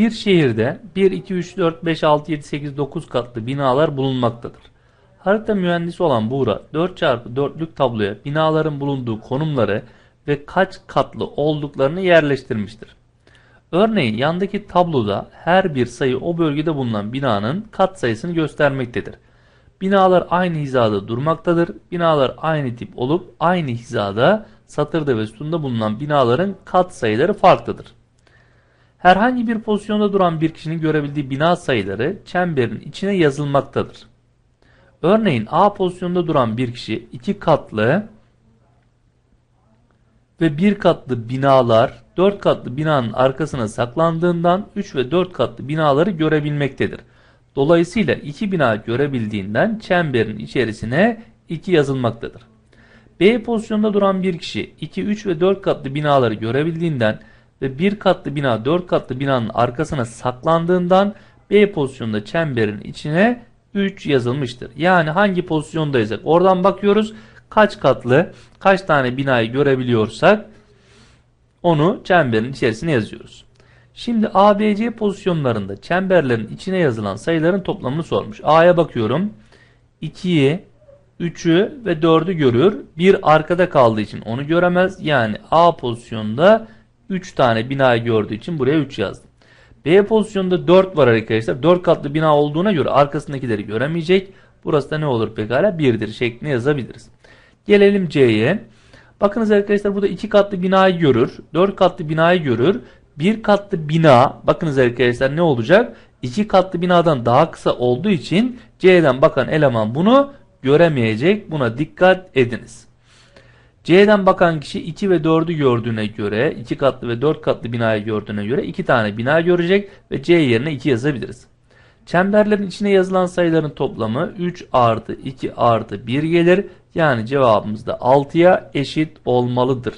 Bir şehirde 1, 2, 3, 4, 5, 6, 7, 8, 9 katlı binalar bulunmaktadır. Harita mühendisi olan Buğra 4x4'lük tabloya binaların bulunduğu konumları ve kaç katlı olduklarını yerleştirmiştir. Örneğin yandaki tabloda her bir sayı o bölgede bulunan binanın kat sayısını göstermektedir. Binalar aynı hizada durmaktadır. Binalar aynı tip olup aynı hizada satırda ve sütunda bulunan binaların kat sayıları farklıdır. Herhangi bir pozisyonda duran bir kişinin görebildiği bina sayıları çemberin içine yazılmaktadır. Örneğin A pozisyonda duran bir kişi iki katlı ve bir katlı binalar 4 katlı binanın arkasına saklandığından 3 ve 4 katlı binaları görebilmektedir. Dolayısıyla iki bina görebildiğinden çemberin içerisine 2 yazılmaktadır. B pozisyonda duran bir kişi 2, 3 ve 4 katlı binaları görebildiğinden ve bir katlı bina 4 katlı binanın arkasına saklandığından B pozisyonda çemberin içine 3 yazılmıştır. Yani hangi pozisyondaysak oradan bakıyoruz. Kaç katlı, kaç tane binayı görebiliyorsak onu çemberin içerisine yazıyoruz. Şimdi ABC pozisyonlarında çemberlerin içine yazılan sayıların toplamını sormuş. A'ya bakıyorum. 2'yi, 3'ü ve 4'ü görür. Bir arkada kaldığı için onu göremez. Yani A pozisyonda 3 tane binayı gördüğü için buraya 3 yazdım. B pozisyonda 4 var arkadaşlar. 4 katlı bina olduğuna göre arkasındakileri göremeyecek. Burası da ne olur pekala? 1'dir şeklinde yazabiliriz. Gelelim C'ye. Bakınız arkadaşlar burada 2 katlı binayı görür. 4 katlı binayı görür. 1 katlı bina bakınız arkadaşlar ne olacak? 2 katlı binadan daha kısa olduğu için C'den bakan eleman bunu göremeyecek. Buna dikkat ediniz. C'den bakan kişi 2 ve 4'ü gördüğüne göre 2 katlı ve 4 katlı binayı gördüğüne göre 2 tane bina görecek ve C yerine 2 yazabiliriz. Çemberlerin içine yazılan sayıların toplamı 3 artı 2 artı 1 gelir. Yani cevabımız da 6'ya eşit olmalıdır.